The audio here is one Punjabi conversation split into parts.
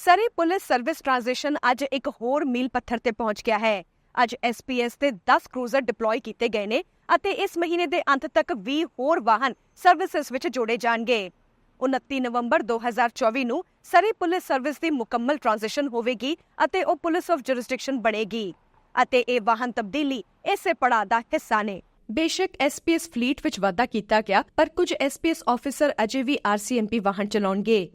ਸਰੀ ਪੁਲਿਸ ਸਰਵਿਸ ਟ੍ਰਾਂਜੀਸ਼ਨ ਅੱਜ ਇੱਕ ਹੋਰ ਮੀਲ ਪੱਥਰ ਤੇ ਪਹੁੰਚ ਗਿਆ ਹੈ। ਅੱਜ ਐਸਪੀਐਸ ਦੇ 10 ਕਰੂਜ਼ਰ ਡਿਪਲੋਏ ਕੀਤੇ ਗਏ ਨੇ ਅਤੇ ਇਸ ਮਹੀਨੇ ਦੇ ਅੰਤ ਤੱਕ 20 ਹੋਰ ਵਾਹਨ ਸਰਵਿਸਿਜ਼ ਵਿੱਚ ਜੋੜੇ ਜਾਣਗੇ। 29 ਨਵੰਬਰ 2024 ਨੂੰ ਸਰੀ ਪੁਲਿਸ ਸਰਵਿਸ ਦੀ ਮੁਕੰਮਲ ਟ੍ਰਾਂਜੀਸ਼ਨ ਹੋਵੇਗੀ ਅਤੇ ਉਹ ਪੁਲਿਸ ਆਫ ਜੁਰਿਸਡਿਕਸ਼ਨ ਬਣੇਗੀ ਅਤੇ ਇਹ ਵਾਹਨ ਤਬਦੀਲੀ ਇਸੇ ਪੜਾਅ ਦਾ ਹਿੱਸਾ ਨੇ। ਬੇਸ਼ੱਕ ਐਸਪੀਐਸ ਫਲੀਟ ਵਿੱਚ ਵਾਧਾ ਕੀਤਾ ਗਿਆ, ਪਰ ਕੁਝ ਐਸਪੀਐਸ ਆਫੀਸਰ ਅਜੇ ਵੀ ਆਰਸੀਐਮਪੀ ਵਾਹਨ ਚਲਾਉਣਗੇ।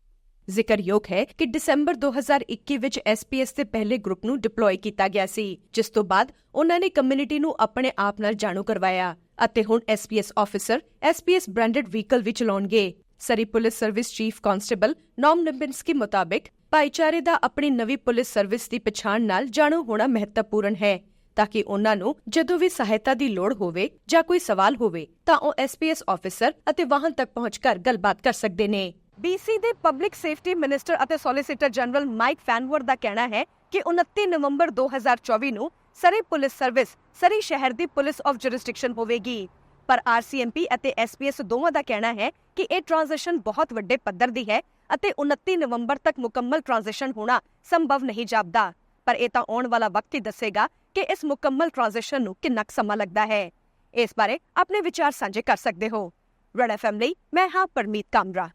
ਜ਼ਿਕਰਯੋਗ ਹੈ ਕਿ ਦਸੰਬਰ 2021 ਵਿੱਚ ਐਸਪੀਐਸ ਦੇ ਪਹਿਲੇ ਗਰੁੱਪ ਨੂੰ ਡਿਪਲੋਏ ਕੀਤਾ ਗਿਆ ਸੀ, ਜਿਸ ਤੋਂ ਬਾਅਦ ਉਹਨਾਂ ਨੇ ਕਮਿਊਨਿਟੀ ਨੂੰ ਆਪਣੇ ਆਪ ਨਾਲ ਜਾਣੂ ਕਰਵਾਇਆ ਅਤੇ ਹੁਣ SPS officer SPS branded vehicle ਵੀ ਚਲਾਉਣਗੇ। Surrey police service chief constable Noam Lipinski ਮੁਤਾਬਿਕ ਭਾਈਚਾਰੇ ਦਾ ਆਪਣੀ ਨਵੀਂ ਪੁਲਿਸ ਸਰਵਿਸ ਦੀ ਪਛਾਣ ਨਾਲ ਜਾਣੂ ਹੋਣਾ ਮਹੱਤਵਪੂਰਨ ਹੈ, ਤਾਂ ਕਿ ਉਹਨਾਂ ਨੂੰ ਜਦੋਂ ਵੀ ਸਹਾਇਤਾ ਦੀ ਲੋੜ ਹੋਵੇ ਜਾਂ ਕੋਈ ਸਵਾਲ ਹੋਵੇ, ਤਾਂ ਉਹ ਐਸਪੀਐਸ ਆਫੀਸਰ ਅਤੇ ਵਾਹਨ ਤੱਕ ਪਹੁੰਚ ਕਰ ਗੱਲਬਾਤ ਕਰ ਸਕਦੇ ਨੇ। ਬੀਸੀ ਦੇ ਪਬਲਿਕ ਸੇਫਟੀ ਮਿਨਿਸਟਰ ਅਤੇ ਸੋਲਿਸਿਟਰ ਜਨਰਲ ਮਾਈਕ ਫੈਨਵਰ ਦਾ ਕਹਿਣਾ ਹੈ ਕਿ 29 ਨਵੰਬਰ 2024 ਨੂੰ ਸਰੀ ਪੁਲਿਸ ਸਰਵਿਸ, ਸਰੀ ਸ਼ਹਿਰ ਦੀ ਪੁਲਿਸ ਆਫ ਜੁਰਿਸਡਿਕਸ਼ਨ ਹੋਵੇਗੀ। ਪਰ ਆਰਸੀਐਮਪੀ ਅਤੇ ਐਸਪੀਐਸ ਦੋਵਾਂ ਦਾ ਕਹਿਣਾ ਹੈ ਕਿ ਇਹ ਟ੍ਰਾਂਜੀਸ਼ਨ ਬਹੁਤ ਵੱਡੇ ਪੱਧਰ ਦੀ ਹੈ ਅਤੇ 29 ਨਵੰਬਰ ਤੱਕ ਮੁਕੰਮਲ ਟ੍ਰਾਂਜੀਸ਼ਨ ਹੋਣਾ ਸੰਭਵ ਨਹੀਂ ਜਾਪਦਾ। ਪਰ ਇਹ ਤਾਂ ਆਉਣ ਵਾਲਾ ਵਕਤ ਹੀ ਦੱਸੇਗਾ ਕਿ ਇਸ ਮੁਕੰਮਲ ਟ੍ਰਾਂਜੀਸ਼ਨ ਨੂੰ ਕਿੰਨਾ ਕੁ ਸਮਾਂ ਲੱਗਦਾ ਹੈ। ਇਸ ਬਾਰੇ ਆਪਣੇ ਵਿਚਾਰ ਸਾਂਝੇ ਕਰ ਸਕਦੇ ਹੋ। ਰੈਡ ਐਫਐਮ ਲਈ ਮੈਂ ਹਾਂ ਪਰਮੀਤ ਕਾਮਰਾ।